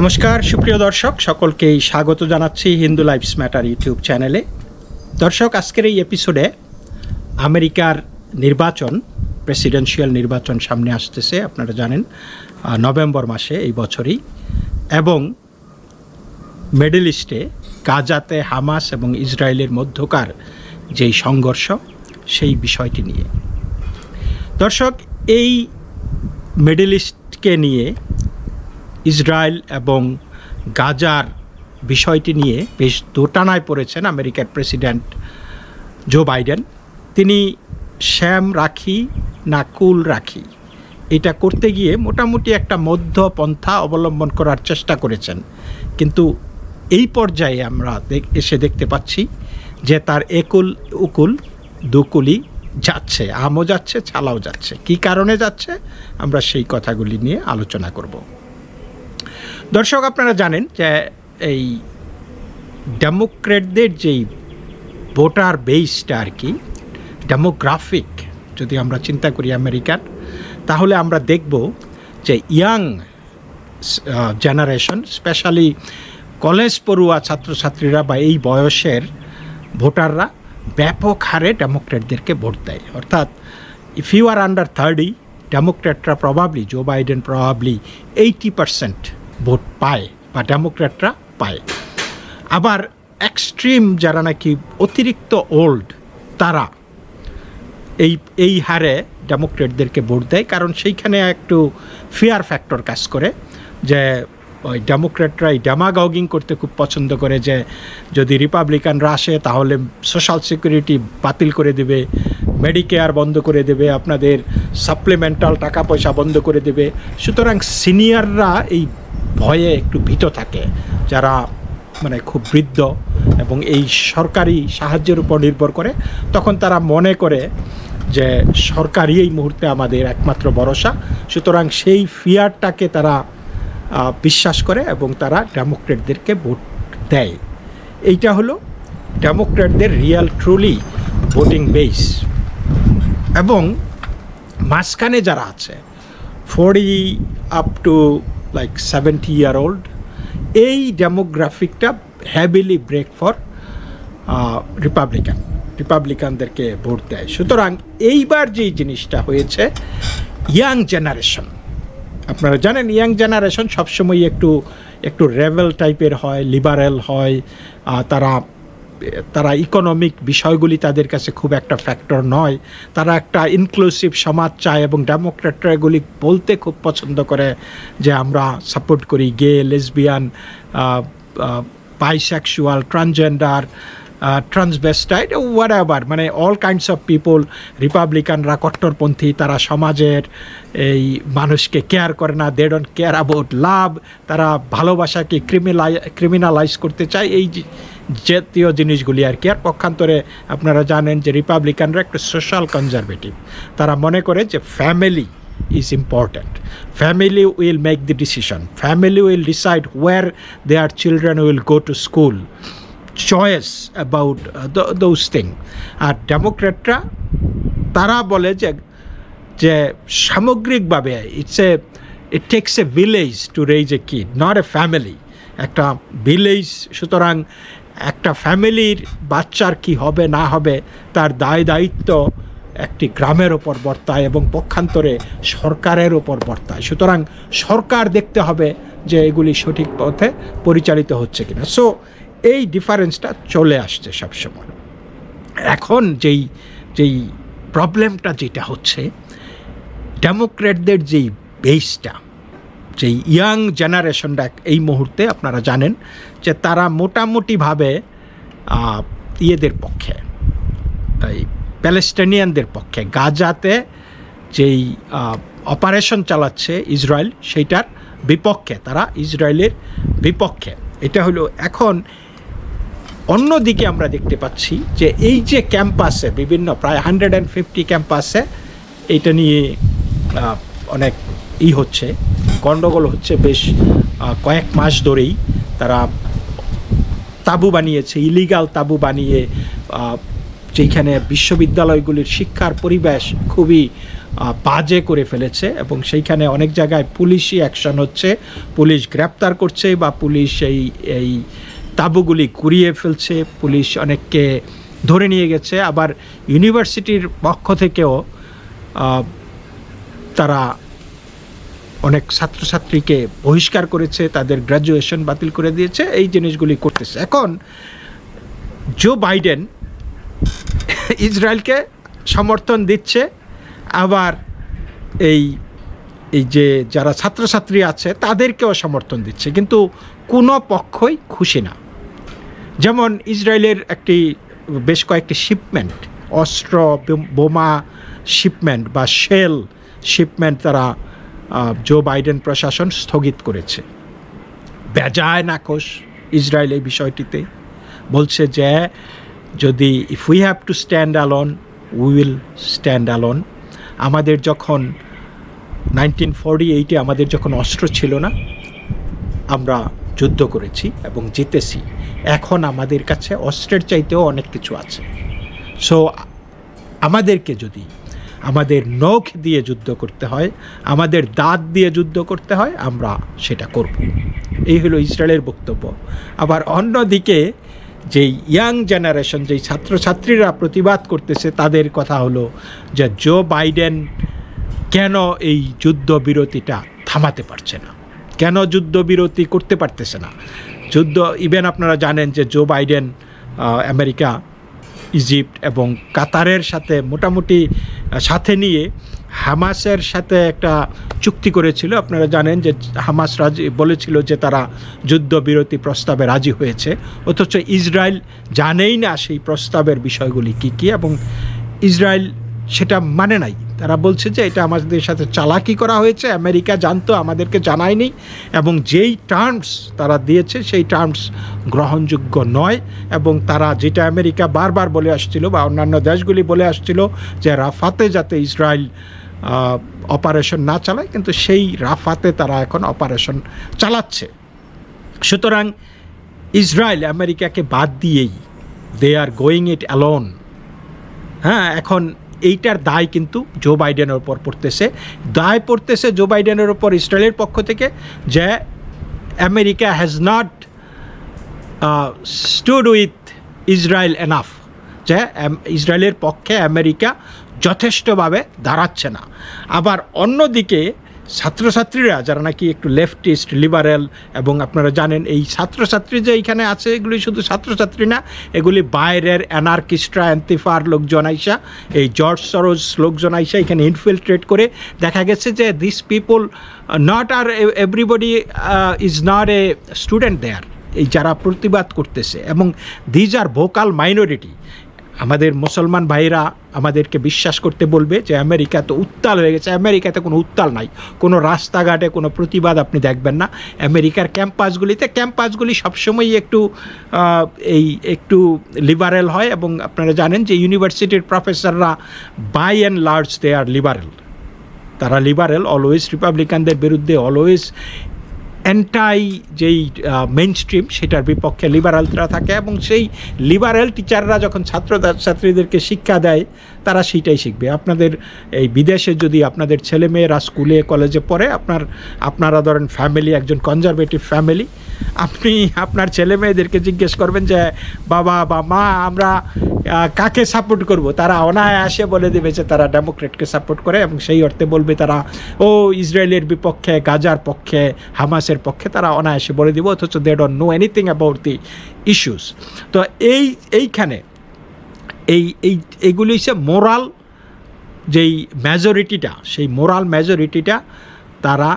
নমস্কার, সুপ্রিয় দর্শক, সকলকেই স্বাগত জানাচ্ছি হিন্দু লাইফস ম্যাটার ইউটিউব চ্যানেলে। দর্শক, আজকের এই এপিসোডে আমেরিকার নির্বাচন, প্রেসিডেন্সিয়াল নির্বাচন সামনে আসতেছে, আপনারা জানেন নভেম্বর মাসে এই বছরই। এবং মিডল ইস্টে গাজাতে হামাস এবং ইসরায়েলের মধ্যকার যেই সংঘর্ষ, সেই বিষয়টি নিয়ে। দর্শক, এই মিডল ইস্টকে নিয়ে ইসরায়েল এবং গাজার বিষয়টি নিয়ে বেশ দোটানায় পড়েছেন আমেরিকার প্রেসিডেন্ট জো বাইডেন। তিনি শ্যাম রাখি না কুল রাখি? এটা করতে গিয়ে মোটামুটি একটা মধ্যপন্থা অবলম্বন করার চেষ্টা করেছেন। কিন্তু এই পর্যায়ে আমরা এসে দেখতে পাচ্ছি যে তার একুল, উকুল দুকুলি যাচ্ছে, আমও যাচ্ছে, ছালাও যাচ্ছে। কি কারণে যাচ্ছে? আমরা সেই কথাগুলি নিয়ে আলোচনা করব। দর্শক, আপনারা জানেন যে এই ডেমোক্রেটদের যেই ভোটার বেসটা আর কি, ডেমোগ্রাফিক যদি আমরা চিন্তা করি আমেরিকার, তাহলে আমরা দেখব যে ইয়াং জেনারেশন, স্পেশালি কলেজ পড়ুয়া ছাত্রছাত্রীরা বা এই বয়সের ভোটাররা ব্যাপক হারে ডেমোক্রেটদেরকে ভোট দেয়। অর্থাৎ if you are under thirty ডেমোক্রেটরা probably Joe Biden probably eighty percent vote পায় বা ডেমোক্রেটরা পায়। আবার এক্সট্রিম যারা নাকি অতিরিক্ত ওল্ড তারা এই এই হারে ডেমোক্রেটদেরকে ভোট দেয়। কারণ সেইখানে একটু ফিয়ার ফ্যাক্টর কাজ করে যে ওই ডেমোক্রেটরা এই ড্যামাগগিং করতে খুব পছন্দ করে যে যদি রিপাবলিকানরা আসে তাহলে সোশ্যাল সিকিউরিটি বাতিল করে দেবে মেডিকেয়ার বন্ধ করে দেবে, আপনাদের সাপ্লিমেন্টাল টাকা পয়সা বন্ধ করে দেবে। সুতরাং সিনিয়ররা এই ভয়ে একটু ভীত থাকে, যারা মানে খুব বৃদ্ধ এবং এই সরকারি সাহায্যের উপর নির্ভর করে, তখন তারা মনে করে যে সরকারই এই মুহূর্তে আমাদের একমাত্র ভরসা। সুতরাং সেই ফিয়ারটাকে তারা বিশ্বাস করে এবং তারা ডেমোক্রেটদেরকে ভোট দেয়। এইটা হলো ডেমোক্রেটদের রিয়াল ট্রুলি ভোটিং বেস এবং মাঝখানে যারা আছে forty up to like seventy year old এই ডেমোগ্রাফিকটা হ্যাভিলি ব্রেক ফর রিপাবলিকান রিপাবলিকানদেরকে ভোট দেয়। সুতরাং এইবার যেই জিনিসটা হয়েছে ইয়াং জেনারেশন আপনারা জানেন ইয়াং জেনারেশন সবসময় একটু একটু রেভেল টাইপের হয় লিবারেল হয় তারা তারা ইকোনমিক বিষয়গুলি তাদের কাছে খুব একটা ফ্যাক্টর নয়। তারা একটা ইনক্লুসিভ সমাজ চায় এবং ডেমোক্রেটরা এগুলি বলতে খুব পছন্দ করে যে আমরা সাপোর্ট করি gay lesbian bisexual transgender transvestite whatever মানে অল কাইন্ডস অফ পিপল রিপাবলিকানরা কট্টরপন্থী, তারা সমাজের এই মানুষকে কেয়ার করে না they don't care about love তারা ভালোবাসাকে ক্রিমিনালাই ক্রিমিনালাইজ করতে চায়, এই জাতীয় জিনিসগুলি আর কি আর পক্ষান্তরে আপনারা জানেন যে রিপাবলিকানরা একটু সোশ্যাল কনজারভেটিভ তারা মনে করে যে family is important. Family will make the decision. Family will decide where their children will go to school. Choice about th- those আর ডেমোক্রেটরা তারা বলে যে যে সামগ্রিকভাবে it's a it takes a village to raise a kid not a family একটা village সুতরাং একটা ফ্যামিলির বাচ্চার কি হবে, না হবে, তার দায় দায়িত্ব একটি গ্রামের ওপর বর্তায় এবং পক্ষান্তরে সরকারের ওপর বর্তায়। সুতরাং সরকার দেখতে হবে যে এগুলি সঠিক পথে পরিচালিত হচ্ছে কিনা। সো এই ডিফারেন্সটা চলে আসছে সবসময়। এখন যেই যেই প্রবলেমটা যেটা হচ্ছে ডেমোক্রেটদের যেই বেসটা যেই ইয়াং জেনারেশনটা এই মুহূর্তে আপনারা জানেন যে তারা মোটামুটিভাবে ইয়েদের পক্ষে এই প্যালেস্টাইনিয়ানদের পক্ষে, গাজাতে যেই অপারেশন চালাচ্ছে ইসরায়েল, সেইটার বিপক্ষে, তারা ইসরায়েলের বিপক্ষে। এটা হলো এখন অন্যদিকে আমরা দেখতে পাচ্ছি যে এই যে ক্যাম্পাসে বিভিন্ন প্রায় হান্ড্রেড অ্যান্ড ফিফটি ক্যাম্পাসে এইটা নিয়ে অনেক ই হচ্ছে গণ্ডগোল হচ্ছে বেশ কয়েক মাস ধরেই তারা তাবু বানিয়েছে, ইলিগাল তাবু বানিয়ে যেখানে বিশ্ববিদ্যালয়গুলির শিক্ষার পরিবেশ খুবই বাজে করে ফেলেছে এবং সেইখানে অনেক জায়গায় পুলিশি অ্যাকশন হচ্ছে, পুলিশ গ্রেপ্তার করছে বা পুলিশ এই এই তাঁবুগুলি কুড়িয়ে ফেলছে, পুলিশ অনেককে ধরে নিয়ে গেছে। আবার ইউনিভার্সিটির পক্ষ থেকেও তারা অনেক ছাত্রছাত্রীকে বহিষ্কার করেছে, তাদের গ্র্যাজুয়েশন বাতিল করে দিয়েছে, এই জিনিসগুলি করতেছে। এখন জো বাইডেন ইসরায়েলকে সমর্থন দিচ্ছে, আবার এই এই যে যারা ছাত্রছাত্রী আছে, তাদেরকেও সমর্থন দিচ্ছে। কিন্তু কোনো পক্ষই খুশি না। যেমন ইসরায়েলের একটি, বেশ কয়েকটি শিপমেন্ট অস্ত্র, বোম- শিপমেন্ট বা শেল শিপমেন্ট তারা জো বাইডেন প্রশাসন স্থগিত করেছে। বেজায় নাকশ ইসরায়েল এই বিষয়টিতে। বলছে যে, যদি if we have to stand alone we will stand alone আমাদের যখন নাইনটিন ফর্টি এইটে আমাদের যখন অস্ত্র ছিল না, আমরা যুদ্ধ করেছি এবং জিতেছি। এখন আমাদের কাছে অস্ত্রের চাইতেও অনেক কিছু আছে। সো আমাদেরকে যদি আমাদের নখ দিয়ে যুদ্ধ করতে হয়, আমাদের দাঁত দিয়ে যুদ্ধ করতে হয়, আমরা সেটা করব। এই হলো ইসরায়েলের বক্তব্য। আবার অন্যদিকে যেই ইয়াং জেনারেশন, যেই ছাত্রছাত্রীরা প্রতিবাদ করতেছে, তাদের কথা হলো যে জো বাইডেন কেন এই যুদ্ধবিরতিটা থামাতে পারছে না? কেন যুদ্ধবিরতি করতে পারতেছে না? যুদ্ধ ইভেন আপনারা জানেন যে জো বাইডেন আমেরিকা ইজিপ্ট এবং কাতারের সাথে মোটামুটি সাথে নিয়ে হামাসের সাথে একটা চুক্তি করেছিল। আপনারা জানেন যে হামাস রাজি, বলেছিল যে তারা যুদ্ধবিরতি প্রস্তাবে রাজি হয়েছে। অথচ ইসরায়েল জানেই না সেই প্রস্তাবের বিষয়গুলি কী কী এবং ইসরায়েল সেটা মানে নাই। তারা বলছে যে এটা আমাদের সাথে চালাকি করা হয়েছে, আমেরিকা জানতো, আমাদেরকে জানায়নি এবং যেই টার্মস তারা দিয়েছে সেই টার্মস গ্রহণযোগ্য নয় এবং তারা যেটা আমেরিকা বারবার বলে আসছিল বা অন্যান্য দেশগুলি বলে আসছিল যে রাফাতে যাতে ইসরায়েল অপারেশন না চালায়, কিন্তু সেই রাফাতে তারা এখন অপারেশন চালাচ্ছে। সুতরাং ইসরায়েল আমেরিকাকে বাদ দিয়েই দে আর গোয়িং ইট অ্যালোন হ্যাঁ এখন এইটার দায় কিন্তু জো বাইডেনের ওপর পড়তেছে। দায় পড়তেছে জো বাইডেনের ওপর ইসরায়েলের পক্ষ থেকে যে America has not stood with Israel enough যে ইসরায়েলের পক্ষে আমেরিকা যথেষ্টভাবে দাঁড়াচ্ছে না। আবার অন্যদিকে ছাত্রছাত্রীরা যারা নাকি একটু লেফটিস্ট লিবারেল এবং আপনারা জানেন এই ছাত্রছাত্রী যে এইখানে আছে এগুলি শুধু ছাত্রছাত্রী না, এগুলি বাইরের অ্যানার্কিস্টরা অ্যান্টিফার লোকজন আইসা, এই জর্জ সরোজ লোকজন আইসা এখানে ইনফিল্ট্রেট করে। দেখা গেছে যে this people not are everybody is not a student there এই যারা প্রতিবাদ করতেছে। এবং দিজ আর ভোকাল মাইনরিটি আমাদের মুসলমান ভাইরা আমাদেরকে বিশ্বাস করতে বলবে যে আমেরিকা তো উত্তাল হয়ে গেছে। আমেরিকাতে কোনো উত্তাল নাই। কোনো রাস্তাঘাটে কোনো প্রতিবাদ আপনি দেখবেন না। আমেরিকার ক্যাম্পাসগুলিতে, ক্যাম্পাসগুলি সবসময়ই একটু এই একটু লিবারেল হয় এবং আপনারা জানেন যে ইউনিভার্সিটির প্রফেসররা by and large they are liberal তারা লিবারেল অলওয়েজ রিপাবলিকানদের বিরুদ্ধে অলওয়েজ অ্যান্টাই যেই মেন স্ট্রিম সেটার বিপক্ষে লিবারালরা থাকে এবং সেই লিবারেল টিচাররা যখন ছাত্র ছাত্রীদেরকে শিক্ষা দেয়, তারা সেইটাই শিখবে। আপনাদের এই বিদেশে যদি আপনাদের ছেলেমেয়েরা স্কুলে কলেজে পড়ে, আপনার, আপনারা ধরেন ফ্যামিলি একজন কনজারভেটিভ ফ্যামিলি আপনি আপনার ছেলে মেয়েদেরকে জিজ্ঞেস করবেন যে, বাবা বা মা, আমরা কাকে সাপোর্ট করব? তারা অনায়াসে বলে দেবে যে, তারা ডেমোক্রেটকে সাপোর্ট করে এবং সেই অর্থে বলবে তারা, ও, ইসরায়েলের বিপক্ষে, গাজার পক্ষে, হামাসের পক্ষে তারা অনায়াসে বলে দিব, অথচ they don't know anything about the issues তো এই, এইখানে এই এই, এইগুলি হচ্ছে মোরাল যেই মেজরিটিটা সেই মোরাল মেজরিটিটা তারা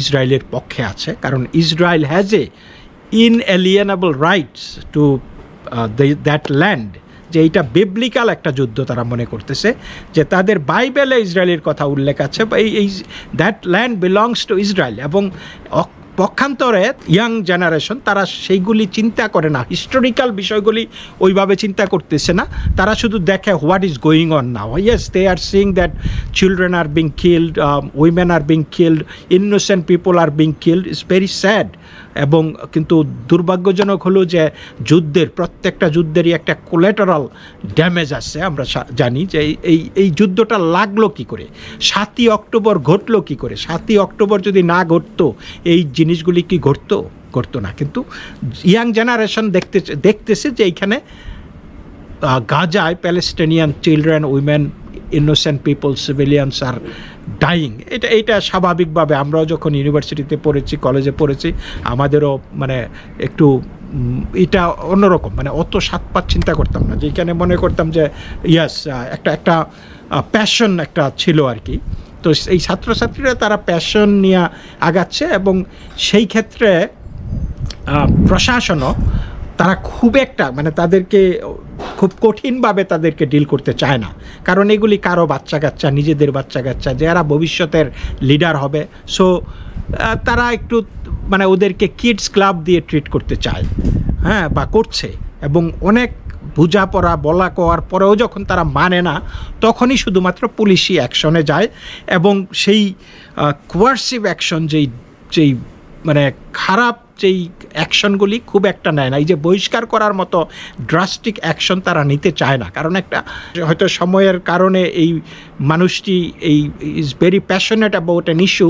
ইসরায়েলের পক্ষে আছে। কারণ Israel has a inalienable rights to that land যে এইটা বিবলিক্যাল একটা যুদ্ধ তারা মনে করতেছে, যে তাদের বাইবেলে ইসরায়েলের কথা উল্লেখ আছে এই that land belongs to Israel এবং পক্ষান্তরে ইয়াং জেনারেশন তারা সেইগুলি চিন্তা করে না। হিস্টোরিক্যাল বিষয়গুলি ওইভাবে চিন্তা করতেছে না। তারা শুধু দেখে what is going on now yes they are seeing that children are being killed women are being killed innocent people are being killed is very sad এবং কিন্তু দুর্ভাগ্যজনক হলো যে যুদ্ধের, প্রত্যেকটা যুদ্ধেরই একটা কোলেটারাল ড্যামেজ আছে, আমরা জানি যে এই- এই যুদ্ধটা লাগল কি করে? সাতই অক্টোবর ঘটলো কি করে? সাতই অক্টোবর যদি না ঘটতো, এই জিনিসগুলি কি ঘটতো? ঘটতো না। কিন্তু ইয়াং জেনারেশন দেখতে, দেখতেছে যে এইখানে গাজায় Palestinian children women innocent people civilians are dying এটা এটা স্বাভাবিকভাবে আমরাও যখন ইউনিভার্সিটিতে পড়েছি কলেজে পড়েছি, আমাদেরও মানে একটু এটা অন্যরকম মানে অত সাত পাত চিন্তা করতাম না। যেখানে মনে করতাম যে ইয়াস একটা একটা প্যাশন একটা ছিল আর কি। তো এই ছাত্রছাত্রীরা তারা প্যাশন নিয়ে আগাচ্ছে এবং সেই ক্ষেত্রে প্রশাসনও তারা খুব একটা মানে তাদেরকে খুব কঠিনভাবে তাদেরকে ডিল করতে চায় না। কারণ এগুলি কারও বাচ্চা কাচ্চা নিজেদের বাচ্চা কাচ্চা যারা ভবিষ্যতের লিডার হবে। সো তারা একটু মানে ওদেরকে কিডস ক্লাব দিয়ে ট্রিট করতে চায়। হ্যাঁ বা করছে। এবং অনেক বোঝাপড়া বলা কওয়ার পরেও যখন তারা মানে না, তখনই শুধুমাত্র পুলিশি অ্যাকশনে যায়। এবং সেই কোয়ার্সিভ অ্যাকশন যেই যেই মানে খারাপ যেই অ্যাকশনগুলি খুব একটা নেয় না। এই যে বহিষ্কার করার মতো ড্রাস্টিক অ্যাকশন তারা নিতে চায় না। কারণ একটা হয়তো সময়ের কারণে এই মানুষটি এই is very passionate about an issue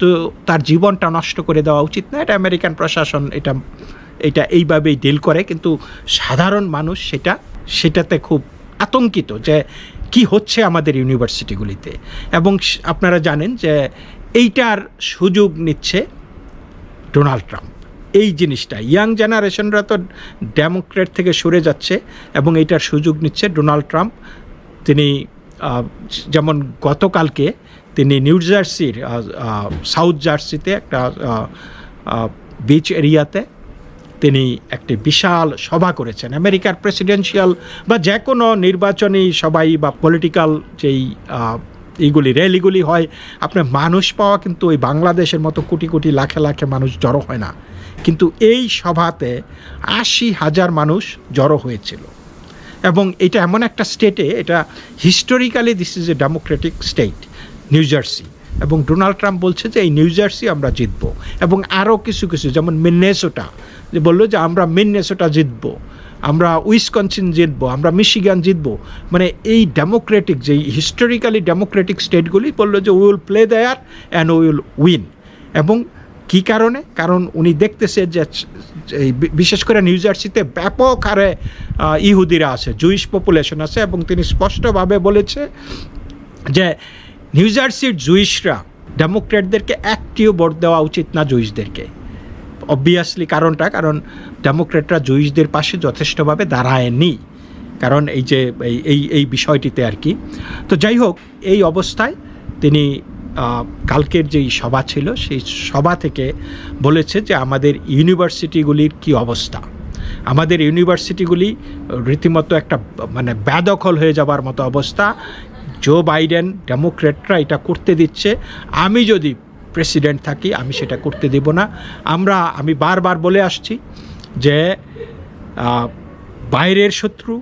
তো তার জীবনটা নষ্ট করে দেওয়া উচিত না। এটা আমেরিকান প্রশাসন এটা এটা এইভাবেই ডিল করে। কিন্তু সাধারণ মানুষ সেটা, সেটাতে খুব আতঙ্কিত যে কি হচ্ছে আমাদের ইউনিভার্সিটিগুলিতে। এবং আপনারা জানেন যে এইটার সুযোগ নিচ্ছে ডোনাল্ড ট্রাম্প। এই জিনিসটা। ইয়াং জেনারেশনরা তো ডেমোক্রেট থেকে সরে যাচ্ছে এবং এইটার সুযোগ নিচ্ছে ডোনাল্ড ট্রাম্প। তিনি যেমন গতকালকে তিনি নিউ জার্সির সাউথ জার্সিতে একটা বিচ এরিয়াতে তিনি একটি বিশাল সভা করেছেন। আমেরিকার প্রেসিডেন্সিয়াল বা যে কোনো নির্বাচনী সবাই বা পলিটিক্যাল যেই এইগুলি র্যালিগুলি হয়, আপনার মানুষ পাওয়া কিন্তু ওই বাংলাদেশের মতো কোটি কোটি লাখে লাখে মানুষ জড়ো হয় না। কিন্তু এই সভাতে আশি হাজার মানুষ জড়ো হয়েছিল। এবং এটা এমন একটা স্টেটে, এটা historically this is a democratic state New Jersey এবং ডোনাল্ড ট্রাম্প বলছে যে, এই নিউ জার্সি আমরা জিতবো। এবং আরও কিছু কিছু, যেমন মিন্নেসোটা, যে বলল যে, আমরা মিন্নেসোটা জিতবো। আমরা উইসকনসিন জিতবো, আমরা মিশিগান জিতবো। মানে এই ডেমোক্রেটিক যেই হিস্টোরিক্যালি ডেমোক্রেটিক স্টেটগুলি বলল যে will play there and will win এবং কি কারণে? কারণ উনি দেখতেছে যে বিশেষ করে নিউ জার্সিতে ব্যাপক হারে ইহুদিরা আছে, জুইশ পপুলেশন আছে এবং তিনি স্পষ্টভাবে বলেছে যে, নিউ জার্সির জুইশরা ডেমোক্রেটদেরকে একটিও ভোট দেওয়া উচিত না জুইশদেরকে। অবভিয়াসলি কারণটা, কারণ ডেমোক্রেটরা জুইশদের পাশে যথেষ্টভাবে দাঁড়ায়নি। কারণ এই যে, এই এই বিষয়টিতে আর কি। তো যাই হোক, এই অবস্থায় তিনি কালকের যেই সভা ছিল, সেই সভা থেকে বলেছে যে আমাদের ইউনিভার্সিটিগুলির কি অবস্থা। আমাদের ইউনিভার্সিটিগুলি রীতিমতো একটা মানে ব্যাদখল হয়ে যাবার মতো অবস্থা। জো বাইডেন ডেমোক্রেটরা এটা করতে দিচ্ছে। আমি যদি প্রেসিডেন্ট থাকি, আমি সেটা করতে দেব না। আমরা, আমি বারবার বলে আসছি যে বাইরের শত্রু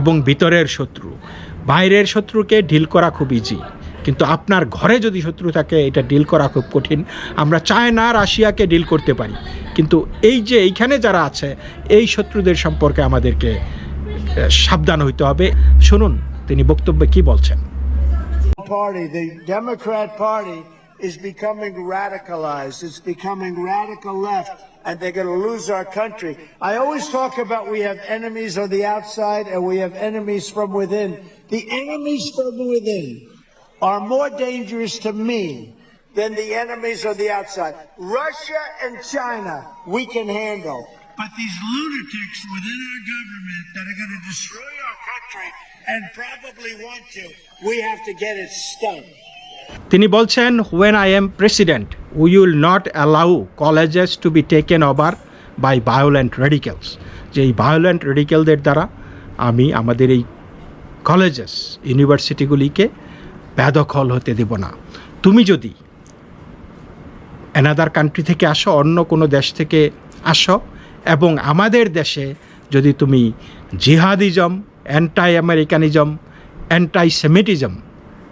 এবং ভিতরের শত্রু। বাইরের শত্রুকে ডিল করা খুব ইজি কিন্তু আপনার ঘরে যদি শত্রু থাকে, এটা ডিল করা খুব কঠিন। আমরা চায় না রাশিয়াকে ডিল করতে পারি। কিন্তু এই যে, এইখানে যারা আছে, এই শত্রুদের সম্পর্কে আমাদেরকে সাবধান হইতে হবে। শুনুন, তিনি বক্তব্যে কি বলছেন? Is becoming radicalized. It's becoming radical left, and they're going to lose our country. I always talk about we have enemies on the outside and we have enemies from within. The enemies from within are more dangerous to me than the enemies on the outside. Russia and China, we can handle. But these lunatics within our government that are going to destroy our country and probably want to, we have to get it stunned. তিনি বলছেন when I am president we will not allow colleges to be taken over by violent radicals যে এই violent রেডিক্যালদের দ্বারা আমি আমাদের এই colleges ইউনিভার্সিটিগুলিকে বেদখল হতে দেব না। তুমি যদি অ্যানাদার কান্ট্রি থেকে আসো, অন্য কোনো দেশ থেকে আসো, এবং আমাদের দেশে যদি তুমি জিহাদিজম অ্যান্টাই আমেরিকানিজম অ্যান্টাই সেমিটিজম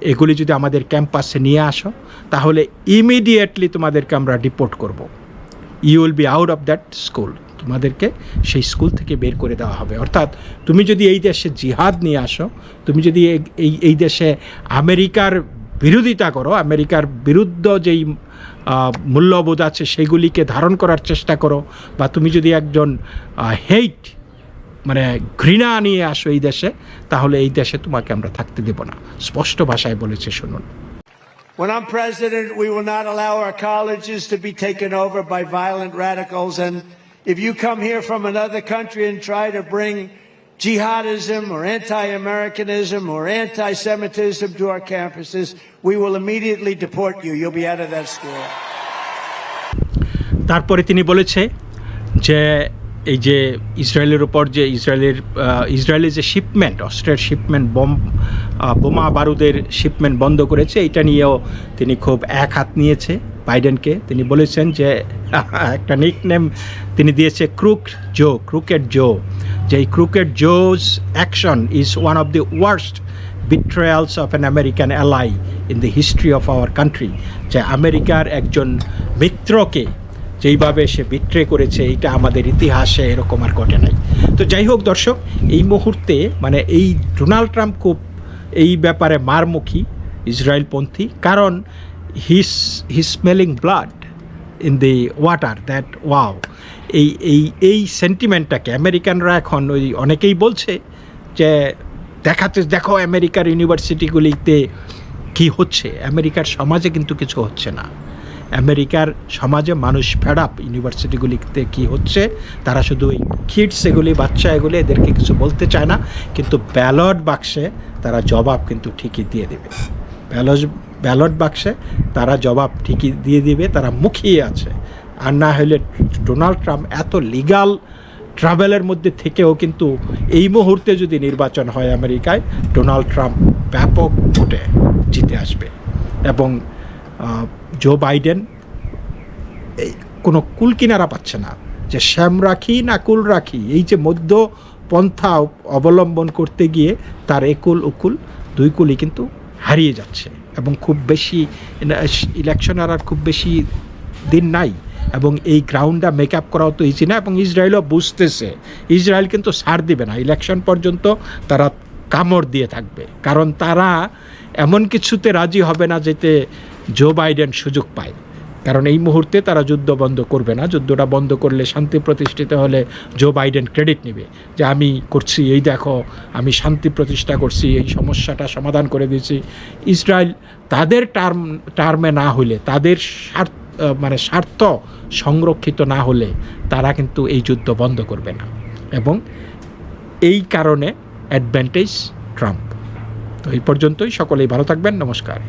এগুলি যদি আমাদের ক্যাম্পাসে নিয়ে আসো, তাহলে ইমিডিয়েটলি তোমাদেরকে আমরা ডিপোর্ট করব। You will be out of that school তোমাদেরকে সেই স্কুল থেকে বের করে দেওয়া হবে। অর্থাৎ তুমি যদি এই দেশে জিহাদ নিয়ে আসো, তুমি যদি এই- এই দেশে আমেরিকার বিরোধিতা করো, আমেরিকার বিরুদ্ধ যেই মূল্যবোধ আছে, সেগুলিকে ধারণ করার চেষ্টা করো, বা তুমি যদি একজন হেইট মানে ঘৃণা নিয়ে আসো এই দেশে তাহলে এই দেশে তোমাকে আমরা থাকতে দেব না স্পষ্ট ভাষায় বলেছে শুনুন When I'm president, we will not allow our colleges to be taken over by violent radicals. And if you come here from another country and try to bring jihadism or anti-Americanism or anti-Semitism to our campuses, we will immediately deport you. You'll be out of that school. তারপরে তিনি বলেছে যে এই যে ইসরায়েলের উপর যে ইসরায়েলের ইসরায়েলের যে শিপমেন্ট অস্ত্রের শিপমেন্ট বম বোমা বারুদের শিপমেন্ট বন্ধ করেছে, এটা নিয়েও তিনি খুব এক হাত নিয়েছে বাইডেনকে। তিনি বলেছেন যে, একটা নিক নেম তিনি দিয়েছে ক্রুক জো ক্রুকেট জো। যে এই crooked Joe's action is one of the worst betrayals of an American ally in the history of our country যে আমেরিকার একজন মিত্রকে যেইভাবে সে বিট্রে করেছে, এইটা আমাদের ইতিহাসে এরকম আর ঘটে নাই। তো যাই হোক দর্শক, এই মুহূর্তে মানে এই ডোনাল্ড ট্রাম্প খুব এই ব্যাপারে মারমুখী ইসরায়েলপন্থী, কারণ his he smelling blood in the water that wow এই এই এই সেন্টিমেন্টটাকে আমেরিকানরা এখন ওই অনেকেই বলছে যে দেখাতে, দেখো আমেরিকার ইউনিভার্সিটিগুলিতে কি হচ্ছে, আমেরিকার সমাজে কিন্তু কিছু হচ্ছে না। আমেরিকার সমাজে মানুষ ফেড আপ ইউনিভার্সিটিগুলিতে কি হচ্ছে? তারা শুধু ওই কিডস এগুলি, বাচ্চা এগুলি এদেরকে কিছু বলতে চায় না, কিন্তু ব্যালট বাক্সে তারা জবাব কিন্তু ঠিকই দিয়ে দেবে। ব্যালট ব্যালট বাক্সে তারা জবাব ঠিকই দিয়ে দিবে, তারা মুখিয়ে আছে। আর না হলে ডোনাল্ড ট্রাম্প এত লিগাল ট্রাভেলের মধ্যে থেকেও কিন্তু এই মুহূর্তে যদি নির্বাচন হয় আমেরিকায় ডোনাল্ড ট্রাম্প ব্যাপক ভোটে জিতে আসবে। এবং জো বাইডেন এই কোনো কুল কিনারা পাচ্ছে না। যে শ্যাম রাখি না কুল রাখি, এই যে মধ্য পন্থা অবলম্বন করতে গিয়ে তার একুল উকুল, দুই কুলই কিন্তু হারিয়ে যাচ্ছে এবং খুব বেশি ইলেকশন আর খুব বেশি দিন নাই এবং এই গ্রাউন্ডটা মেক আপ করাও তো ইজি না এবং ইসরায়েলও বুঝতেছে। ইসরায়েল কিন্তু ছাড় দিবে না। ইলেকশন পর্যন্ত তারা কামড় দিয়ে থাকবে। কারণ তারা এমন কিছুতে রাজি হবে না যেতে জো বাইডেন সুযোগ পায়। কারণ এই মুহূর্তে তারা যুদ্ধ বন্ধ করবে না। যুদ্ধটা বন্ধ করলে শান্তি প্রতিষ্ঠিত হলে জো বাইডেন ক্রেডিট নেবে যে আমি করছি, এই দেখো, আমি শান্তি প্রতিষ্ঠা করছি, এই সমস্যাটা সমাধান করে দিয়েছি। ইসরায়েল তাদের টার্ম, টার্মে না হলে, তাদের স্বার্থ মানে স্বার্থ সংরক্ষিত না হলে তারা কিন্তু এই যুদ্ধ বন্ধ করবে না। এবং এই কারণে অ্যাডভান্টেজ ট্রাম্প। তো এই পর্যন্তই। সকলেই ভালো থাকবেন। নমস্কার।